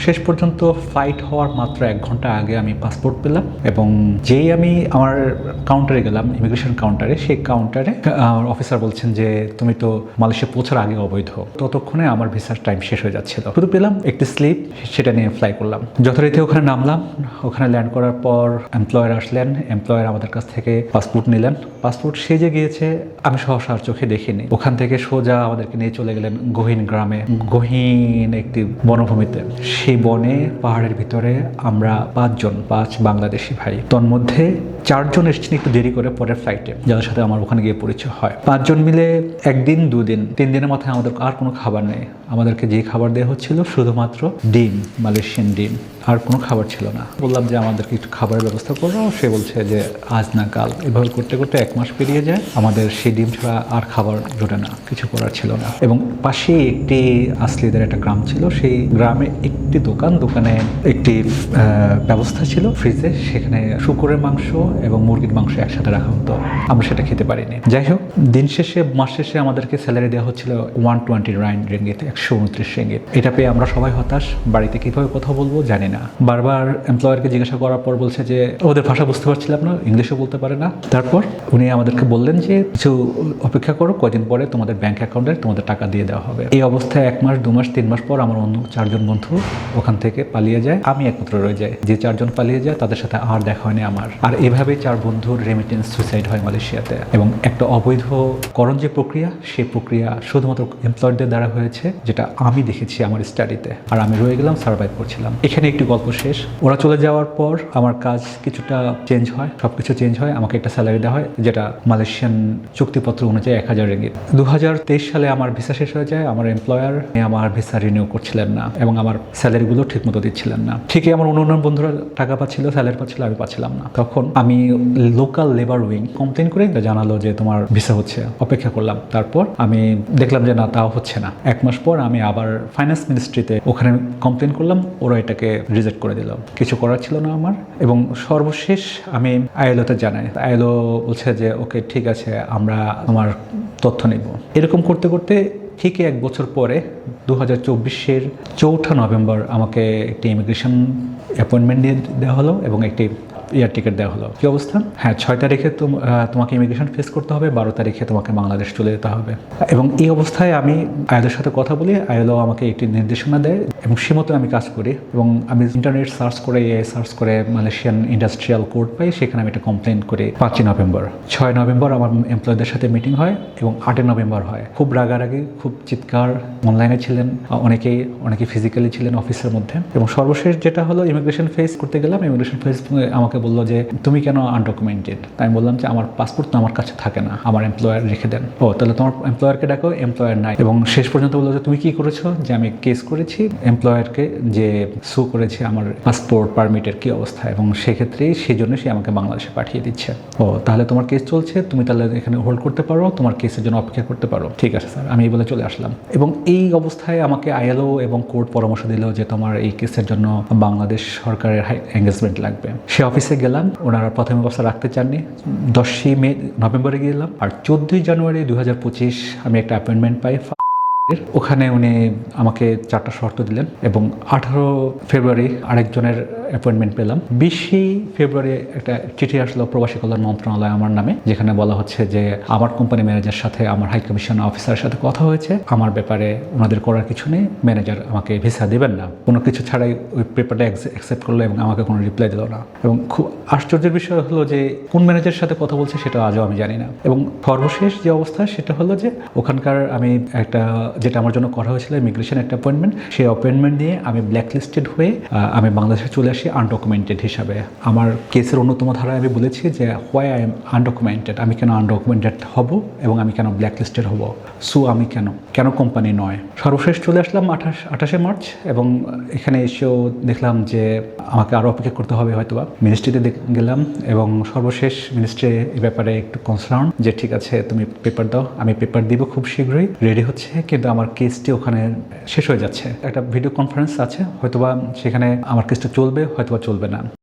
শেষ পর্যন্ত ফ্লাইট হওয়ার মাত্র এক ঘণ্টা আগে আমি পাসপোর্ট পেলাম এবং যেই আমি আমার কাউন্টারে গেলাম ইমিগ্রেশন কাউন্টারে সেই কাউন্টারে আমার অফিসার বলছেন যে, তুমি তো মালয়েশিয়া পৌঁছার আগে অবৈধ। ততক্ষণে আমার ভিসার টাইম শেষ হয়ে যাচ্ছিল। শুধু পেলাম, একটি স্লিপ সেটা নিয়ে ফ্লাই করলাম। যথারীতি ওখানে নামলাম। ওখানে ল্যান্ড করার পর এমপ্লয়ার আসলেন। এমপ্লয়ার আমাদের কাছ থেকে পাসপোর্ট নিলেন। পাসপোর্ট সেজে গিয়েছে, আমি সহসা আর চোখে দেখিনি। ওখান থেকে সোজা আমাদেরকে নিয়ে চলে গেলেন গহীন গ্রামে। গহীন একটি বনভূমিতে। সেই বনে, পাহাড়ের ভিতরে আমরা পাঁচজন, পাঁচ বাংলাদেশি ভাই। তন্মধ্যে চারজন এসেছেন একটু দেরি করে পরের ফ্লাইটে যাদের সাথে আমার ওখানে গিয়ে পরিচয় হয়। পাঁচজন মিলে একদিন, দুদিন, তিন দিনের মাথায় আমাদের আর কোনো খাবার নেই। আমাদেরকে যে খাবার দেওয়া হচ্ছিল শুধুমাত্র ডিম, মালয়েশিয়ান ডিম। আর কোনো খাবার ছিল না। বললাম যে, আমাদেরকে একটু খাবারের ব্যবস্থা করো। সে বলছে যে, আজ না, কাল। এভাবে করতে করতে এক মাস পেরিয়ে যায়। আমাদের সেই ডিম ছাড়া আর খাবার জোটে না, কিছু করার ছিল না। এবং পাশেই একটি আসলিদের একটা গ্রাম ছিল। সেই গ্রামে একটি দোকান, দোকানে একটি ব্যবস্থা ছিল ফ্রিজে। সেখানে শুকুরের মাংস এবং মুরগির মাংস একসাথে রাখা হতো। আমরা সেটা খেতে পারিনি। যাই হোক, দিন শেষে, মাস শেষে আমাদেরকে স্যালারি দেওয়া হচ্ছিল ওয়ান টোয়েন্টি রাইন রেঙ্গিত একশো উনত্রিশ রেঙ্গিত এটা পেয়ে আমরা সবাই হতাশ। বাড়িতে কীভাবে কথা বলব জানি না। বারবার এমপ্লয়ারকে জিজ্ঞাসা করার পর বলছে যে, ওদের ভাষা বুঝতে পারছিলাম না, ইংলিশও বলতে পারে না। তারপর উনি আমাদেরকে বললেন যে, কিছু অপেক্ষা করো, কদিন পরে তোমাদের ব্যাংক অ্যাকাউন্টে তোমাদের টাকা দিয়ে দেওয়া হবে। এই অবস্থায় এক মাস, দু মাস, তিন মাস পর আমার অন্য চারজন বন্ধু ওখান থেকে পালিয়ে যায়। আমি একমাত্র রয়ে যাই। যে চারজন পালিয়ে যায়, তাদের সাথে আর দেখা হয়নি আমার। আর এভাবে চার বন্ধুর রেমিটেন্স সুইসাইড হয় মালয়েশিয়াতে। এবং একটা অবৈধ করণ যে প্রক্রিয়া সেই প্রক্রিয়া শুধুমাত্র এমপ্লয়ারদের দ্বারা হয়েছে, যেটা আমি দেখেছি আমার স্টাডিতে আর আমি রয়ে গেলাম সার্ভাইভ করছিলাম। এখানে একটি গল্প শেষ। ওরা চলে যাওয়ার পর আমার কাজ কিছুটা চেঞ্জ হয় সব কিছু চেঞ্জ হয়। আমাকে একটা স্যালারি দেওয়া হয়, যেটা মালয়েশিয়ান চুক্তিপত্র অনুযায়ী এক হাজার রেঙ্গিত। দু সালে আমার ভিসা শেষ হয়ে যায়, আমার এমপ্লয়ার আমার ভিসা রিনিউ করছিলেন না এবং আমার স্যালারিগুলো ঠিক মতো দিচ্ছিলেন না। ঠিকই আমার অন্য অন্য বন্ধুরা টাকা পাচ্ছিল স্যালারি পাচ্ছিল, আমি পাচ্ছিলাম না। তখন আমি লোকাল লেবার উইং কমপ্লেন করে জানালো যে তোমার ভিসা হচ্ছে, অপেক্ষা করলাম। তারপর আমি দেখলাম যে না, তাও হচ্ছে না। এক মাস পর আমি আবার ফাইন্যান্স মিনিস্ট্রিতে ওখানে কমপ্লেন করলাম, ওরা এটাকে রিজেক্ট করে দিল কিছু করার ছিল না আমার এবং সর্বশেষ আমি আইএলওতে জানাই। আইএলও বলছে যে, ওকে, ঠিক আছে, আমরা আমার তথ্য নেব। এরকম করতে করতে ঠিক এক বছর পরে দু হাজার চব্বিশের চৌঠা নভেম্বর আমাকে একটি ইমিগ্রেশন অ্যাপয়েন্টমেন্ট দিয়ে দেওয়া হলো এবং একটি এয়ার টিকিট দেওয়া হলো। কি অবস্থা? হ্যাঁ ছয় তারিখে তোম- তোমাকে ইমিগ্রেশন ফেস করতে হবে, বারো তারিখে তোমাকে বাংলাদেশ চলে যেতে হবে। এবং এই অবস্থায় আমি আয়লের সাথে কথা বলি আয়লো আমাকে একটি নির্দেশনা দেয় এবং সে মতো আমি কাজ করি। এবং আমি ইন্টারনেট সার্চ করে সার্চ করে মালয়েশিয়ান ইন্ডাস্ট্রিয়াল কোড পাই, সেখানে আমি একটা কমপ্লেন করি পাঁচই নভেম্বর। ছয় নভেম্বর আমার এমপ্লয়ীদের সাথে মিটিং হয় এবং আটই নভেম্বর হয়। খুব রাগারাগি, খুব চিৎকার অনলাইনে ছিলেন, অনেকেই, অনেকে ফিজিক্যালি ছিলেন অফিসের মধ্যে। এবং সর্বশেষ যেটা হলো ইমিগ্রেশন ফেস করতে গেলাম ইমিগ্রেশন ফেস আমাকে বলল যে, তুমি কেন আনডকুমেন্টেড তাই আমি বললাম যে, আমার পাসপোর্ট তো আমার কাছে থাকে না, আমার এমপ্লয়ার রেখে দেন। ও, তাহলে তোমার এমপ্লয়ারকে ডাকো এমপ্লয়ার নাই। এবং শেষ পর্যন্ত বলল যে, তুমি কি করেছ যে, আমি কেস করেছি এমপ্লয়ারকে যে সু করেছে আমার পাসপোর্ট পারমিটের কি অবস্থা? এবং সেক্ষেত্রে সেই জন্য সে আমাকে বাংলাদেশে পাঠিয়ে দিচ্ছে। ও, তাহলে তোমার কেস চলছে, তুমি তাহলে এখানে হোল্ড করতে পারো, তোমার কেসের জন্য অপেক্ষা করতে পারো। ঠিক আছে, স্যার, আমি এই বলে চলে আসলাম। এবং এই অবস্থায় আমাকে আইএলও এবং কোর্ট পরামর্শ দিল যে, তোমার এই কেসের জন্য বাংলাদেশ সরকারের এঙ্গেজমেন্ট লাগবে। সে অফিসে গেলাম, ওনারা প্রথম অবস্থা রাখতে চাননি। দশই মে, নভেম্বরে গেলাম। আর চোদ্দই জানুয়ারি দু হাজার পঁচিশ আমি একটা অ্যাপয়েন্টমেন্ট পাই ওখানে উনি আমাকে চারটা শর্ত দিলেন এবং আঠারো ফেব্রুয়ারি আরেকজনের অ্যাপয়েন্টমেন্ট পেলাম। বিশে ফেব্রুয়ারি একটা চিঠি আসলো প্রবাসী কল্যাণ মন্ত্রণালয় আমার নামে, যেখানে বলা হচ্ছে যে আমার কোম্পানি ম্যানেজার সাথে আমার হাই কমিশন অফিসারের সাথে কথা হয়েছে। আমার ব্যাপারে ওনাদের করার কিছু নেই ম্যানেজার আমাকে ভিসা দেবেন না। কোনো কিছু ছাড়াই ওই পেপারটা অ্যাকসেপ্ট করল এবং আমাকে কোনো রিপ্লাই দিল না। এবং খুব আশ্চর্যের বিষয় হলো যে কোন ম্যানেজারের সাথে কথা বলছে সেটা আজও আমি জানি না। এবং সর্বশেষ যে অবস্থা সেটা হলো যে ওখানকার আমি একটা, যেটা আমার জন্য করা হয়েছিল ইমিগ্রেশন একটা অ্যাপয়েন্টমেন্ট সেই অ্যাপয়েন্টমেন্ট নিয়ে আমি ব্ল্যাক লিস্টেড হয়ে আমি বাংলাদেশে চলে আসি আনডকুমেন্টেড হিসাবে। আমার কেসের অন্যতম ধারায় আমি বলেছি যে হোয়াই আই এম আনডকুমেন্টেড আমি কেন আনডকুমেন্টেড হব এবং আমি কেন ব্ল্যাক লিস্টেড হব? সু আমি কেন? কেন কোম্পানি নয়? সর্বশেষ চলে আসলাম আঠাশ, আঠাশে মার্চ এবং এখানে এসেও দেখলাম যে, আমাকে আরও অপেক্ষা করতে হবে হয়তোবা। মিনিস্ট্রিতে গেলাম এবং সর্বশেষ মিনিস্ট্রি এ ব্যাপারে একটু কনসার্ন যে, ঠিক আছে, তুমি পেপার দাও, আমি পেপার দিব খুব শীঘ্রই রেডি হচ্ছে, কিন্তু আমার কেসটি ওখানে শেষ হয়ে যাচ্ছে। একটা ভিডিও কনফারেন্স আছে, হয়তোবা সেখানে আমার কেসটা চলবে হয়তোবা চলবে না।